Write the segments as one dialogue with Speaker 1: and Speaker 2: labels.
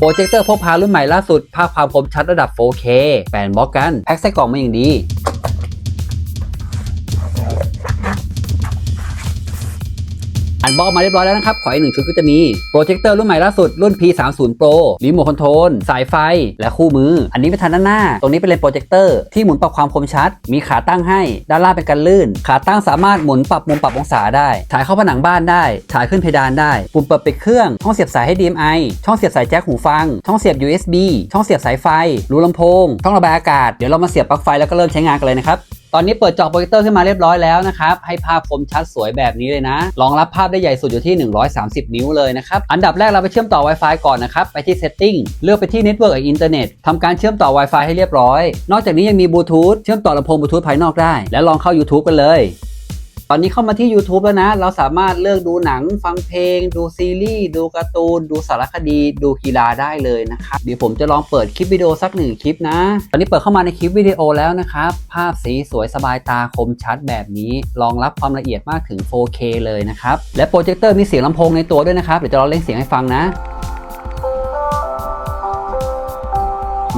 Speaker 1: โปรเจคเตอร์พกพารุ่นใหม่ล่าสุด ภาพความคมชัดระดับ 4K แปนบล็อกกัน แพ็คใส่กล่องมาอย่างดีันบอกมาเรียบร้อยแล้วนะครับ ขออีกหนึ่งชุดก็จะมีโปรเจคเตอร์รุ่นใหม่ล่าสุดรุ่น P30 Pro รีโมทคอนโทรลสายไฟ และคู่มือ อันนี้เป็นทางด้านหน้า ตรงนี้เป็นเลนส์โปรเจคเตอร์ที่หมุนปรับความคมชัด มีขาตั้งให้ ด้านล่างเป็นกันลื่น ขาตั้งสามารถหมุนปรับมุมปรับองศาได้ฉายเข้าผนังบ้านได้ฉายขึ้นเพดานได้ ปุ่มเปิดปิดเครื่องช่องเสียบสาย HDMI ช่องเสียบสายแจ็คหูฟัง ช่องเสียบ USB ช่องเสียบสายไฟรูลำโพงช่องระบายอากาศเดี๋ยวเรามาเสียบปลั๊กไฟแล้วก็เริ่มใช้งานกันเลยนะครับ ตอนนี้เปิดจอโปรเจคเตอร์ขึ้นมาเรียบร้อยแล้วนะครับ ให้ภาพคมชัดสวยแบบนี้เลยนะ รองรับภาพได้ใหญ่สุดอยู่ที่ 130 นิ้วเลยนะครับ อันดับแรกเราไปเชื่อมต่อ Wi-Fi ก่อนนะครับ ไปที่ Setting เลือกไปที่ Network กับ Internet ทำการเชื่อมต่อ Wi-Fi ให้เรียบร้อย นอกจากนี้ยังมีบลูทูธเชื่อมต่อลำโพงบลูทูธภายนอกได้ และลองเข้า YouTube กันเลย ตอนนี้เข้ามาที่ YouTube แล้วนะ เราสามารถเลือกดูหนัง ฟังเพลง ดูซีรีส์ ดูการ์ตูน ดูสารคดี ดูกีฬาได้เลยนะครับ เดี๋ยวผมจะลองเปิดคลิปวิดีโอสักหนึ่งคลิปนะ ตอนนี้เปิดเข้ามาในคลิปวิดีโอแล้วนะครับ ภาพสีสวยสบายตาคมชัดแบบนี้ รองรับความละเอียดมากถึง 4K เลยนะครับ และโปรเจคเตอร์มีเสียงลำโพงในตัวด้วยนะครับ เดี๋ยวจะลองเล่นเสียงให้ฟังนะ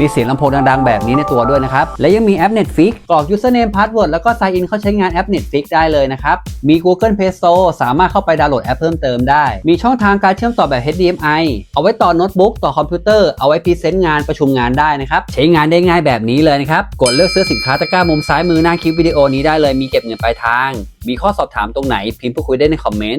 Speaker 1: มีเสียงลำโพงดังๆ แบบนี้ในตัวด้วยนะครับ และยังมีแอป Netflix กรอก username password แล้วก็ sign in เข้าใช้งานแอป Netflix ได้เลยนะครับ มี Google Play Store สามารถเข้าไปดาวน์โหลดแอปเพิ่มเติมได้ มีช่องทางการเชื่อมต่อแบบ HDMI เอาไว้ต่อโน้ตบุ๊กต่อคอมพิวเตอร์เอาไว้พรีเซนต์งานประชุมงานได้นะครับใช้งานได้ง่ายแบบนี้เลยนะครับกดเลือกซื้อสินค้าตะกร้ามุมซ้ายมือหน้าคลิปวิดีโอนี้ได้เลยมีเก็บเงินปลายทาง มีข้อสอบถามตรงไหนพิมพ์พูดคุยได้ในคอมเมนต์